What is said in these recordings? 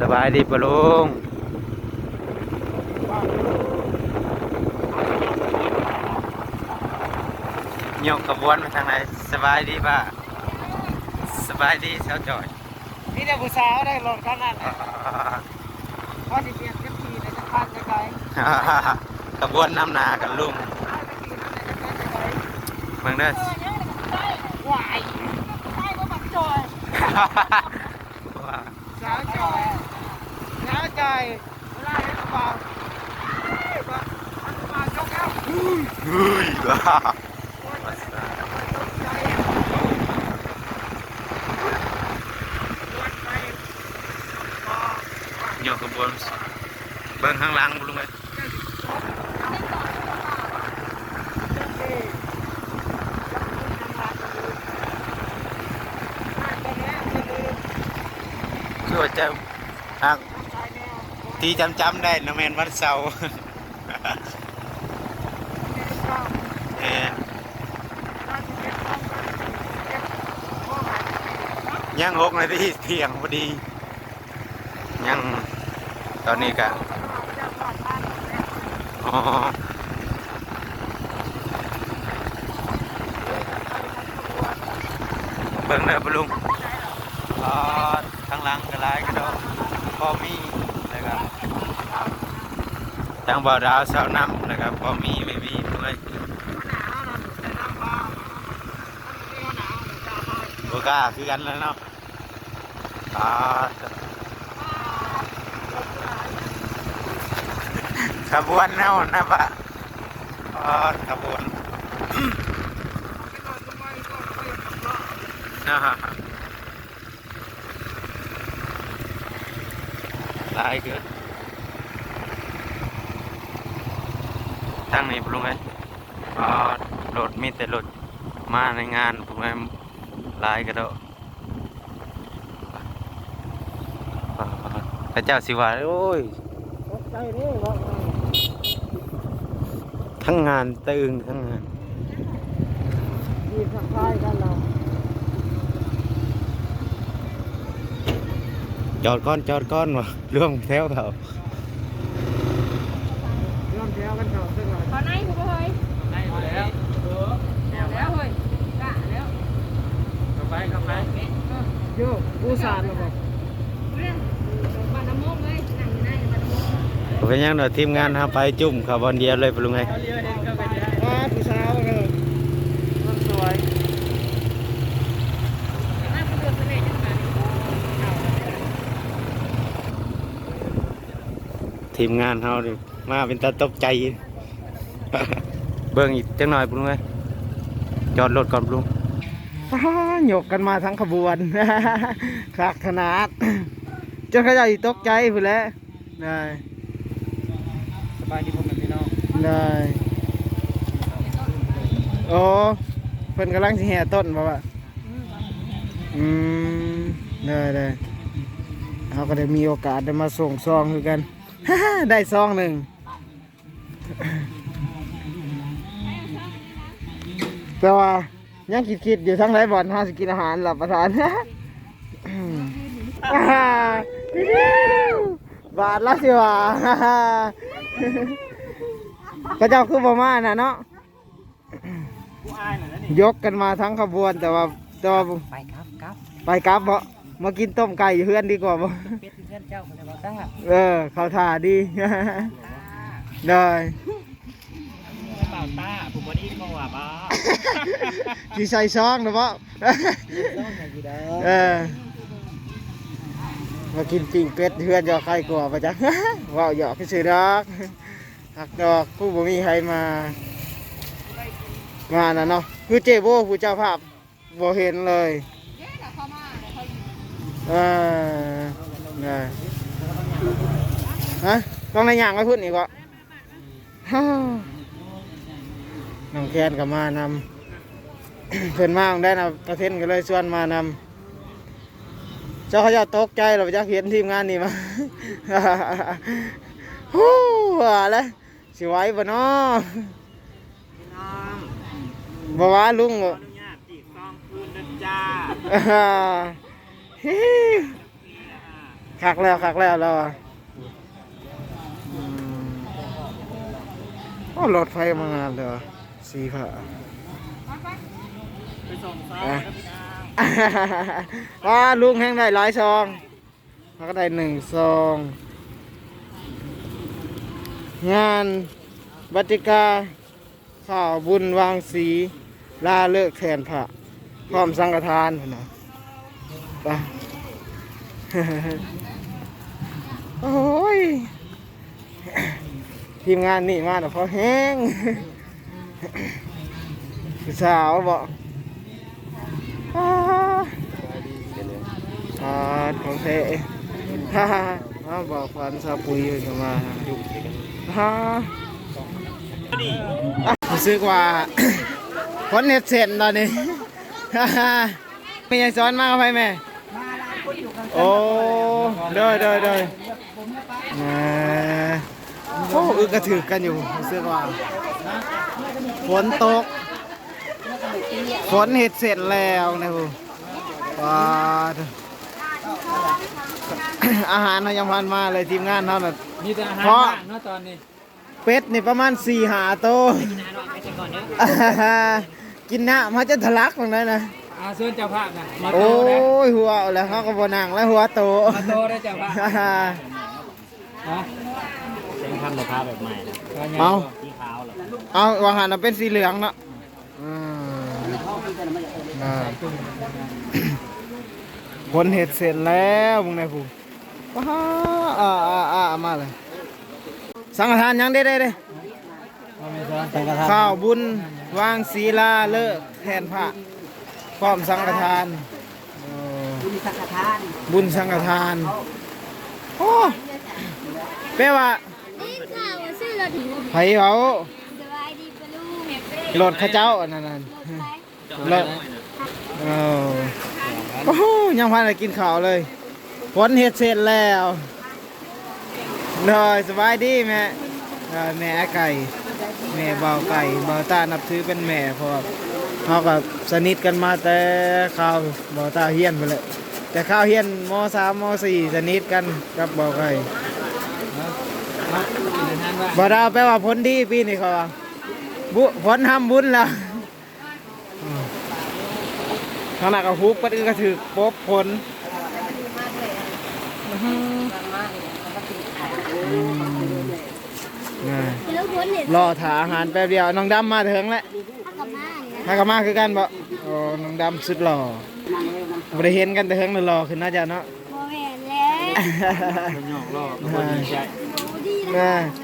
สบายดีปะลุงยกขบวนมาทางไหนสบายดีป่ะสบายดีเช้าจอยนี่แต่ผู้สาวได้รถขนาดนั้นพอสิเปลี่ยนเต็มทีในจะพานจะไกลขบวนนำหนากันลุงเมืองเด้อหวายใช่ว่าบักจอยสาวจอย สาวจอยเวลาเห็นกระเป๋ามาจกแล้ว เฮ้ยว้าโยกขบวนเบิ่งข้างหลังบุลุงเอ้ยคือว่าจะหัก ที่จำจำๆได้นะแมนวันเสาร์เออยังหกนาทีเที่ยงพอดี ยังตอนนี้ก็อ๋อเบิ่งเลยปลุงอ๋อข้างหลังก็หลายก็ดอกพอมี ทางบ่อดาวสาวน้ำนะครับ พอมีไม่มีด้วยบุก้าคือกันแล้วเนาะอ๋อขบวนเน่านะปะอ๋อขบวนนะฮะหลายเกิน ตั้งนี่ปรุงไงอ๋อรถมีแต่รถมาในงานปรุงไงหลายกระโดดพระเจ้าสิว่าโอ้ยตกใจเด้รถทั้งงานตึงทั้งงานดีสักทายกันเราจอดก้อนจอดก้อนวะร่วงแถวเขา เริ่มแถวกันเถอะสักหน่อย ขอในกูบ่เฮ้ย ได้แล้วเออ แล้วเฮ้ยกะแล้ว กลับไปกลับไป โย่ผู้สานมาบอกเรื่องบานน้ำมกเลยนั่งอยู่ในบานน้ำมกเป็นยังเนาะทีมงานหาไปจุ่มเขาบอลเดียวเลยปรุงไงมาผู้สาวเลยมันสวยน่าจะเดือดเสน่ห์จังหวะนี้ทีมงานเฮาดิมาเป็นตาตกใจ เบิ่งอีกจังหน่อยปรุงไงจอดรถก่อนปรุงฮ่า หยกกันมาทั้งขบวนคักขนาดจนเขาใหญ่ตกใจพุ่นแหล้วได้สบายดีผมพี่น้องได้โอ้เพิ่นกำลังสิแห่ต้นบ่วะอืมได้ได้เขาก็ได้มีโอกาสได้มาส่งซองคือกันได้ซองหนึ่งแต่ว่า ยังคิดคิดๆอยู่ทั้งไรบ่อนห้าสิกินอาหารหลับประทานอ่าบาทละสิว่าพระเจ้าคือบ่มาน่ะเนาะยกกันมาทั้งขบวนแต่ว่าแต่ว่าไปครับครับไปกลับบ่มากินต้มไก่อยู่เพื่อนดีกว่าบ่เป็ดเพื่อนเจ้าคนเดียวตั้งเออเขาท่าดีได้เปล่าตาผมวันนี้ก็ว่าบ้า สิใส่ซองหรือบ่อเออมากินปิ้งเป็ดเพื่อนจะใครกลัวปะจ๊ะว่าวหยอกพี่ซื้อดอกหักดอกผู้บ่มีใครมามาน่ะเนาะคือเจโบผู้เจ้าภาพบ่เห็นเลยเออได้ฮะต้องในอย่างไว้พุ่นอีกวะฮ่า น้องแคนกับมานำ เพิ่นมาได้นะประเทศก็เลยชวนมานำเจ้าเขาจะตกใจเราจะเห็นทีมงานนี่มา ฮู้ว่าแล้วสิไหว้บ่น้อพี่น้องบ่ว่าลุงบ่อนุญาตจีบซองคืนนะจ้าอ่าฮิขคักแล้วคักแล้วเราอะอืมโอ้รถไฟมางานเลยว่ะ สีผ้าไปส่งซออะงครับพี่นางว่าลุงแห้งได้หลายซองแล้วก็ได้หนึ่งซอง งานบัติกาข่าวบุญวางสีลาเลิกแทนพระพร้อมสังฆทานพุ่นนะไปโอ้ยทีมงานนี่มาแต่พอแห้งผู้ สาวบอกอ่าอ่าของเทฮ่าฮ่ามาบอกควันซาปุยเข้ามาฮ่าอะรู้สึกว่าคนเน็ตเสร็จตอนนี้ฮ่าฮ่าไม่ยังซ้อนมากไปแม่โอ้เด้อเด้อเด้อโอ้อึกกระถือกันอยู่รู้สึกว่า ฝนตก ฝนเห็ดเสร็จแล้วนะฮูว้าดอาหารเรายังพันมาเลยทีมงานเราน่ะมีแต่อาหารเพราะว่างเนาะตอนนี้เป็ดนี่ประมาณสี่หาโตวกินอาหารว่างไปเสร็จก่อนเด้อกินน้ำมาจะทะลักตรงนั้นนะอาส่วนเจ้าภาพนะมาโตโอ้ได้ยหัวเอาแล้วเขาก็บนังแล้วหัวโตมาโตได้เจ้าภาพฮะเซ็ง ทำเลยภาพแบบใหม่นะเอาสีขาวเหรอเอาวางหันน่ะเป็นสีเหลืองเนาะอืมอ่าผลเห็ดเสร็จแล้วมึงนายผู้ว้าอ่าอ่าอ่ามาเลย สังฆทานยังได้ได้ได้เอาไม่ซ้อนใส่กระทะข้าวบุญวางศีลาเลิกแทนพระพร้อมสังฆทานบุญสังฆทานบุญสังฆทานโอ้แปลว่านี่ข่าวชื่อรถ ไผเขาสบายดีปะลูกรถเข้าเจ้าอันนั้นนั่นรถไปรถเออโอ้โหยังพันได้กินข้าวเลยผลเห็ดเสร็จแล้วเลยสบายดีแม่เออแม่ไก่แม่เบาไก่เบาตานับถือเป็นแม่เพราะว่าเขากับสนิทกันมาแต่ข้าวเบาตาเฮียนไปเลยแต่ข้าวเฮียนมสามมสี่สนิทกันกับเบาไก่ เอากินอาหารว่าง บ่ดาวแปลว่าผลดีปีนี้เขาว่าบุผลทำบุญแล้วอืมขณะกับฮุบก็ก็ถือปบผลอืมน่ะแล้วพ้นเนี่ยรอถาอาหารแป๊บเดียวน้องดำมาถึงแล้วถ้ากลับมาเนี่ยถ้ากมาคือกันบ่โอ้น้องดำสุดหล่อบ่ได้เห็นกันแต่เฮิงหล่อขึ้นน่าจะเนาะโมแมนแล้วเป็นหยอกล่อเป็นคนดีใจดีนะน่ะน่ะ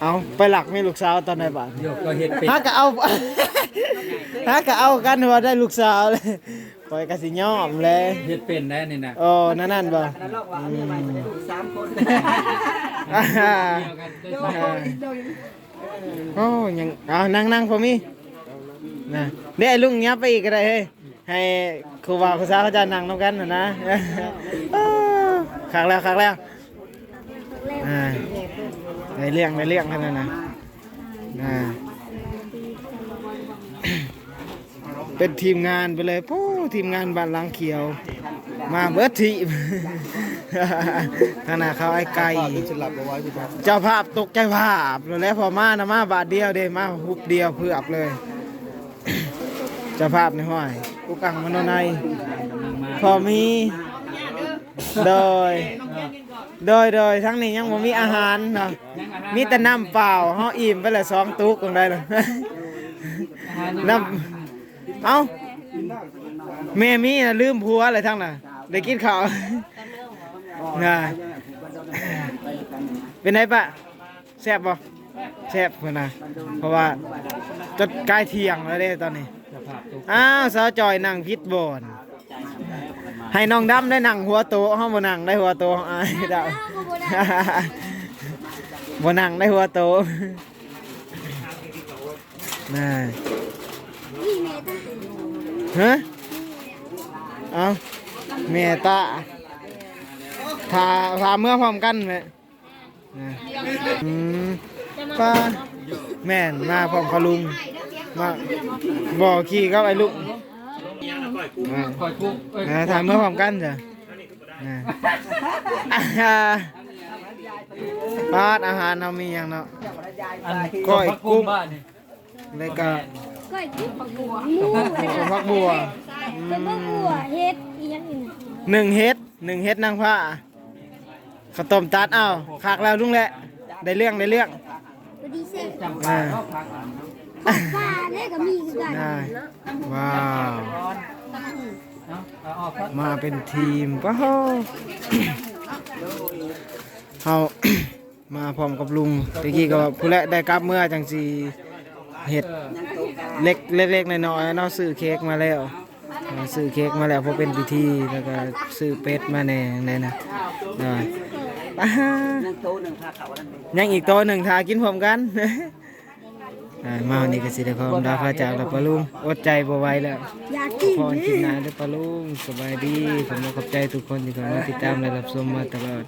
เอาไปหลักไม่ลูกสาวตอนไหนบ้างหยอกก็เฮ็ดเป็นถ้าก็เอาถ้าก็เอากันว่าได้ลูกสาวเลยคอยกสิยอมเลยเฮ็ดเป็นได้นี่นะโอ้นั่นนั่นบ่อืมอ่าเดียวกันได้ใช่โอ้ยังเอานั่งนั่งพอมีนะเดี๋ยวไอ้ลุงเงียบไปอีกก็ได้เฮ้ยให้ครูบาครูสาวเขาจะนั่งนำกันนะนะโอ้ขักแล้วขักแล้ว อ่าได้เลี้ยงได้เลี้ยงขนาดนั้นนะอ่าเป็นทีมงานไปเลยปู้ทีมงานบ้านลังเขียว มาเบิดทีขนาดเขาไอ้ไก่เจ้าภาพตกใจภาพแล้วพอมานะมาบาทเดียวเดมาฮุบเดียวเพื่อบเลยเจ้าภาพในห้อยกุกังมโนในพอมี โดย โดยโดยทั้งนี้ยังบ่มีอาหารเนาะมีแต่น้ำเปล่าเฮาอิ่มไปและสองตุกตรงได้เลยน้ำเอาแม่มีน่ะลืมผัวอะไรทั้งน่ะได้กินข้าวน่ะเป็นไงปะแซ่บบ่แซ่บเพิ่นน่ะเพราะว่าจะใกล้เที่ยงแล้วเด้ตอนนี้สภาพตุกอ้าวสาวจอยนั่งพิษบอน ให้น้องดำได้นั่งหัวโตะเฮาบ่นั่งได้หัวโตะอ้ายดาวบ่นั่งได้หัวโตะน่ะนี่เมตาฮะเอาแม่ตาพาพาเมื่อพร้อมกันแม่น่ะอืมป้าแม่นมาพร้อมกับลุงมาบ่ขี่กับไอ้ลุง เอ่าคอยคุกเอ้ยอ่าถามเมื่อพร้อมกันจ้ะอ่าอ่าปาดอาหารเรามีอย่างเนาะ อันก้อยกุ้ง บ้านนี่แล้วก็ก็ไอ้กิ๊บปักบัวหมูเลยสมพักบัวสมพักบัวเฮ็ดอีหยังอีกหนึ่งเฮ็ดหนึ่งเฮ็ดนางผ้าข้าวต้มตัดเอาขากแล้วลุงแหละ ได้เรื่องได้เรื่องพอดีเสร็จจำปาเนาะพักปลาเนี่ยก็มีคือกัน ได้ ว้าว เนาะเอาออกครับมาเป็นทีมว้าวเฮามาพร้อมกับลุงตะกี้ก็ผู้แลได้กลับเมื่อจังสีเห็ดเล็กเล็กๆน้อยๆเนาะซื้อเค้กมาแล้วเออซื้อเค้กมาแล้วเพราะเป็นพิธีแล้วก็ซื้อเป็ดมาแน่แน่นะได้อ่ายังอีกโตะหนึ่งทากินพร้อมกัน ได้มาวันนี้ก็สิได้ขอดาพระจากแล้วปะลุงอดใจบ่ไหวแล้วอยากกินพรกินนานด้วยปะลุงสบายดีผมขอบใจทุกคนที่เข้ามาติดตามและรับชมมาตลอด